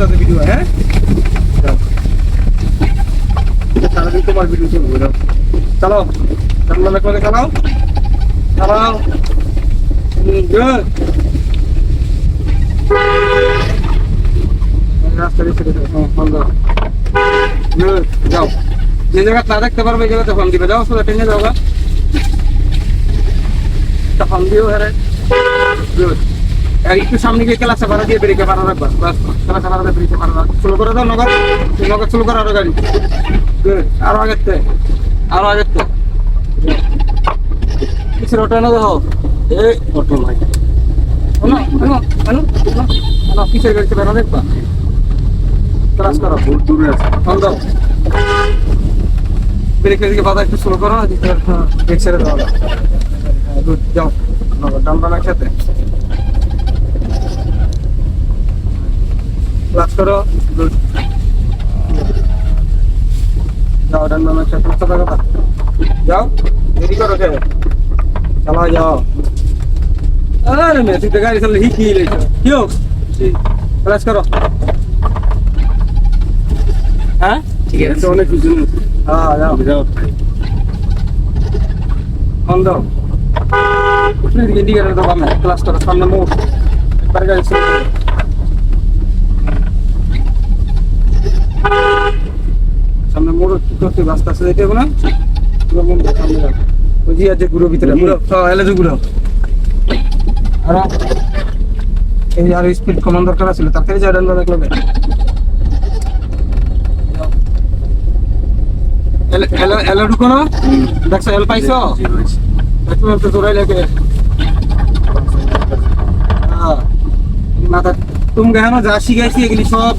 যাতে ভিডিও হ্যাঁ। সারাদিন তোমার ভিডিও চলবে যাও। চালাও। চালাও করে চালাও চালাও। গুড রাস্তা দিয়ে ছেড়ে দাও হ্যাঁ, বন্ধ। Good, যাও। যে জায়গা না দেখতে পারবে ফোন যাও সোজা টেনে যাও গা। ফোন দিও হ্যাঁ একটু সামনে গিয়ে ক্লাসে ভাড়া দিয়ে ব্রেকে মারা রাখবা। ক্লাসে ভাড়া দিয়ে ব্রেকে মারা রাখবা। স্লো করে দাও নগদ। নগদ স্লো করো আরও গাড়ি। আরও আগের তে আরও আগের তে কিসের অটো এনে দেখো এই অটো শোনো কিসের গাড়িতে বেরো দেখবা? ক্লাস করো। দূরে আছে দাও ব্রেক দিকে বাধা একটু স্লো করো ব্রেক ছেড়ে দাও যাও নগদ ডান বাম একসাথে। করো। যাও বাম একসাথে কথা কথা যাও দেরি করো কে চালাও যাও। আরে মে তুই তো গাড়ি চালালে হিকি লেছো কি হোক? ক্লাস করো। হ্যাঁ? ঠিক আছে। অনেক কিছু হ্যাঁ যাও। যাও। বন্ধ। ইন্ডিকেটার তো বামে ক্লাস করো সামনে মোড় একবার গাড়ি ছেড়ে দাও। সামনে মোড় কি করতে রাস্তা আছে যেতে হবে না পুরো মোড় দিয়ে সামনে ওই যে আছে গুঁড়ো ভিতরে গুঁড়ো সব যে আর এই আর স্পিড কমান দরকার ছিল তাড়াতাড়ি যাও ডান দেখল এলে এলে এলে ঢুকো না। দেখছ, এল পাইছো? দেখো তো জোরাই লাগে হ্যাঁ। মাথা তুমি যা শিখাইছি, এগুলি সব